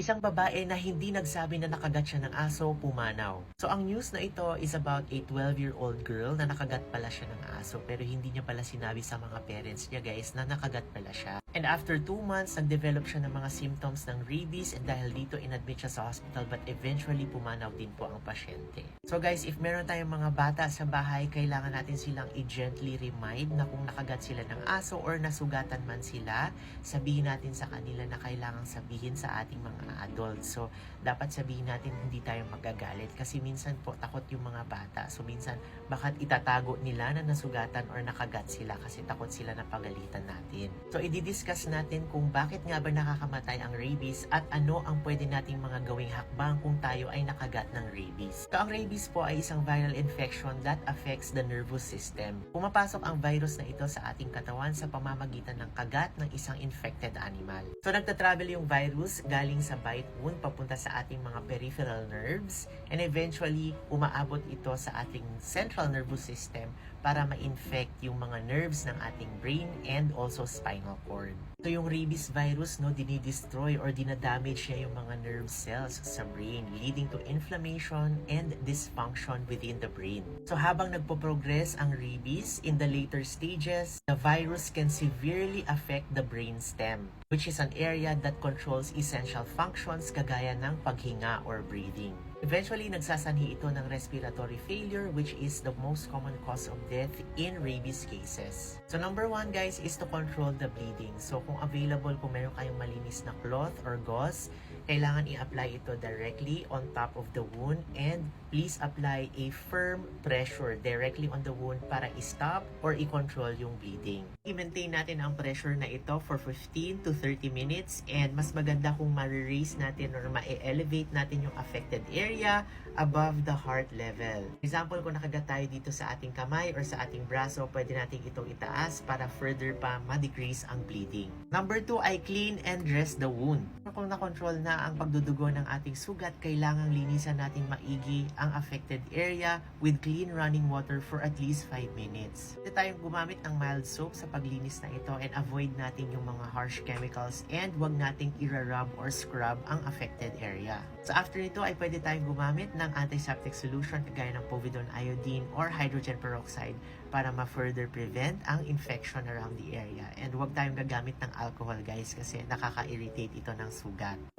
Isang babae na hindi nagsabi na nakagat siya ng aso, pumanaw. So ang news na ito is about a 12-year-old girl na nakagat pala siya ng aso pero hindi niya pala sinabi sa mga parents niya guys na nakagat pala siya. And after 2 months, nag-develop siya ng mga symptoms ng rabies and dahil dito inadmit siya sa hospital but eventually pumanaw din po ang pasyente. So guys, if meron tayong mga bata sa bahay, kailangan natin silang i-gently remind na kung nakagat sila ng aso or nasugatan man sila, sabihin natin sa kanila na kailangang sabihin sa ating mga adults. So, dapat sabihin natin hindi tayo magagalit kasi minsan po takot yung mga bata. So, minsan bakit itatago nila na nasugatan or nakagat sila kasi takot sila na pagalitan natin. So, i-discuss natin kung bakit nga ba nakakamatay ang rabies at ano ang pwede nating mga gawing hakbang kung tayo ay nakagat ng rabies. So, ang rabies po ay isang viral infection that affects the nervous system. Pumapasok ang virus na ito sa ating katawan sa pamamagitan ng kagat ng isang infected animal. So, nagta-travel yung virus galing sa bite wound papunta sa ating mga peripheral nerves and eventually umaabot ito sa ating central nervous system para ma-infect yung mga nerves ng ating brain and also spinal cord. So yung rabies virus no dinidestroy or dinadamage niya yung mga nerve cells sa brain leading to inflammation and dysfunction within the brain. So habang nagpo-progress ang rabies in the later stages, the virus can severely affect the brain stem which is an area that controls essential functions kagaya ng paghinga or breathing. Eventually, nagsasanhi ito ng respiratory failure which is the most common cause of death in rabies cases. So number one guys is to control the bleeding. So kung available, kung meron kayong malinis na cloth or gauze, kailangan i-apply ito directly on top of the wound and please apply a firm pressure directly on the wound para i-stop or i-control yung bleeding. I-maintain natin ang pressure na ito for 15 to 30 minutes and mas maganda kung ma-raise natin or ma-elevate natin yung affected area above the heart level. Example, kung nakagat tayo dito sa ating kamay or sa ating braso, pwede natin itong itaas para further pa ma-decrease ang bleeding. Number 2 ay clean and dress the wound. Kung na-control na ang pagdudugo ng ating sugat, kailangang linisan natin maigi ang affected area with clean running water for at least 5 minutes. Pwede tayong gumamit ng mild soap sa paglinis na ito and avoid natin yung mga harsh chemicals and wag nating ira-rub or scrub ang affected area. So after nito ay pwede tayong gumamit ng antiseptic solution kagaya ng povidone iodine or hydrogen peroxide para ma-further prevent ang infection around the area. And huwag tayong gagamit ng alcohol guys kasi nakaka-irritate ito ng sugat.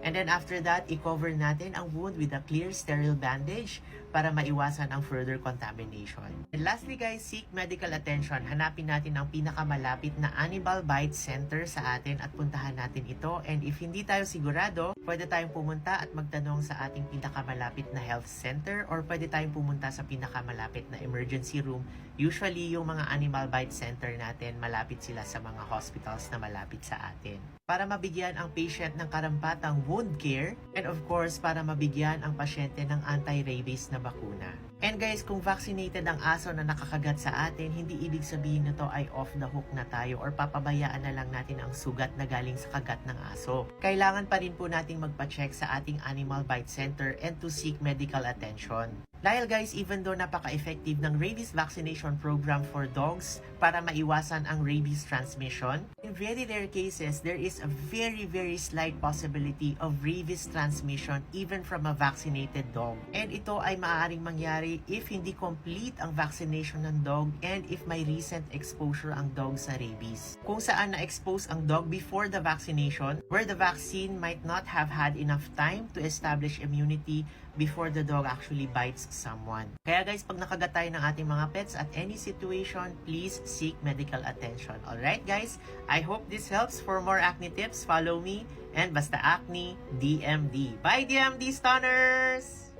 And then after that, i-cover natin ang wound with a clear sterile bandage para maiwasan ang further contamination. And lastly guys, seek medical attention. Hanapin natin ang pinakamalapit na animal bite center sa atin at puntahan natin ito. And if hindi tayo sigurado, pwede tayong pumunta at magtanong sa ating pinakamalapit na health center or pwede tayong pumunta sa pinakamalapit na emergency room. Usually, yung mga animal bite center natin, malapit sila sa mga hospitals na malapit sa atin. Para mabigyan ang patient ng karampatang wound care and of course, para mabigyan ang pasyente ng anti-rabies na bakuna. And guys, kung vaccinated ang aso na nakakagat sa atin, hindi ibig sabihin na to ay off the hook na tayo or papabayaan na lang natin ang sugat na galing sa kagat ng aso. Kailangan pa rin po nating magpa-check sa ating animal bite center and to seek medical attention. Dahil guys, even though napaka-effective ng rabies vaccination program for dogs para maiwasan ang rabies transmission, in very rare cases, there is a very very slight possibility of rabies transmission even from a vaccinated dog. And ito ay maaaring mangyari if hindi complete ang vaccination ng dog and if may recent exposure ang dog sa rabies. Kung saan na-expose ang dog before the vaccination, where the vaccine might not have had enough time to establish immunity before the dog actually bites someone. Kaya guys, pag nakagat tayo ng ating mga pets at any situation, please seek medical attention. Alright guys, I hope this helps. For more acne tips, follow me and Basta Acne DMD. Bye DMD Stunners!